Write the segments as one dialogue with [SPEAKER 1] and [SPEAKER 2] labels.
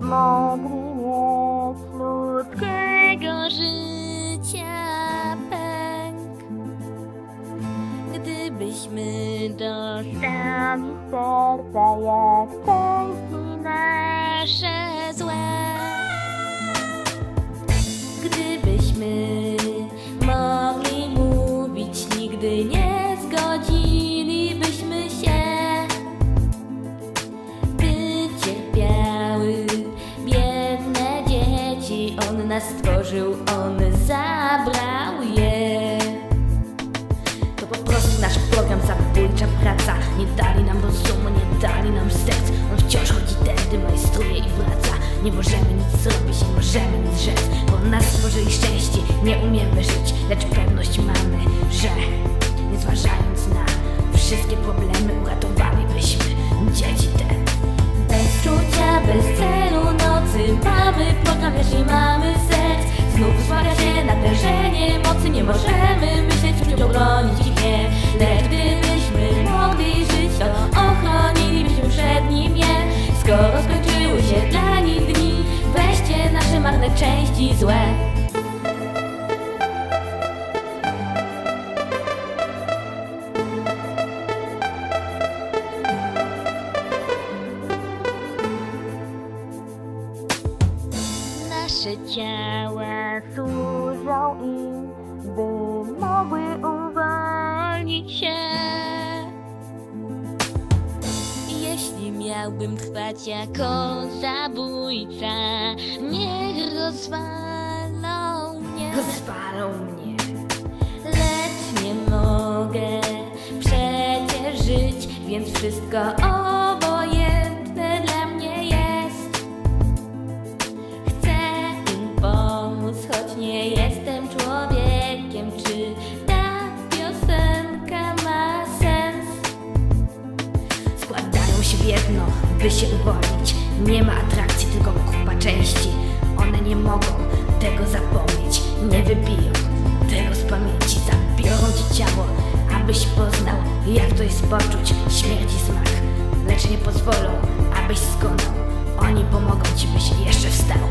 [SPEAKER 1] mogli mieć ludzkiego życia pęk. Gdybyśmy dostali serca jak części nasze złe. Gdybyśmy On nas stworzył, on zabrał je.
[SPEAKER 2] To po prostu nasz program, zabójcza praca. Nie dali nam rozumu, nie dali nam serc. On wciąż chodzi tędy, majstruje i wraca. Nie możemy nic zrobić, nie możemy nic rzec Bo nas stworzyli szczęście, nie umiemy żyć Lecz pewność mamy, że Nie zważając na wszystkie problemy Uratowalibyśmy dzieci te.
[SPEAKER 1] Bez czucia, bez celu nocy Mamy lecz nie mamy serc Znów wzmaga się natężenie mocy Nie możemy Nasze ciała służą im, by mogły uwolnić się. Jeśli miałbym trwać jako zabójca, niech rozwalą mnie.
[SPEAKER 2] Rozwalą mnie
[SPEAKER 1] Lecz nie mogę przecież żyć, więc wszystko obojętne
[SPEAKER 2] jedno, by się uwolnić. Nie ma atrakcji, tylko kupa części. One nie mogą tego zapomnieć. Nie wybiją tego z pamięci. Zabiorą ci ciało, abyś poznał Jak to jest poczuć. Śmierci smak Lecz nie pozwolą, abyś skonał. Oni pomogą ci, byś jeszcze wstał.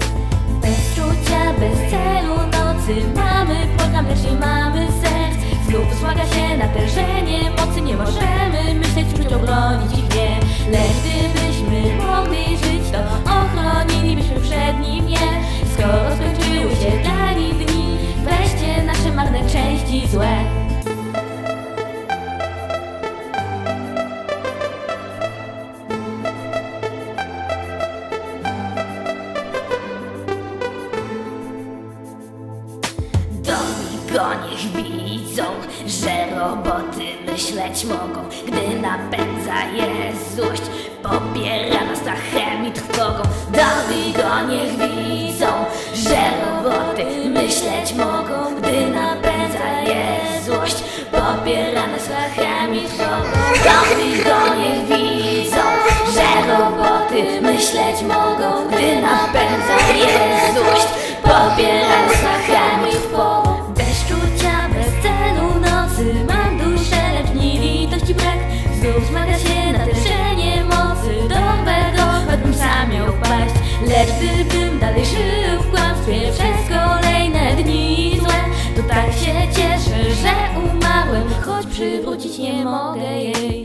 [SPEAKER 1] Bez czucia, bez celu nocy Mamy. Program, lecz nie mamy serc Znów wzmaga się natężenie mocy. Nie możemy myśleć, czuć, obronić ich nie
[SPEAKER 2] Go niech widzą, że roboty myśleć mogą Gdy napędza je złość, popiera nas strachem i trwogą. Domi go niech widzą, że roboty myśleć mogą Gdy napędza je złość, popiera nas strachem i trwogą. Domi go niech widzą, że roboty myśleć mogą Gdy napędza je
[SPEAKER 1] przywrócić nie mogę jej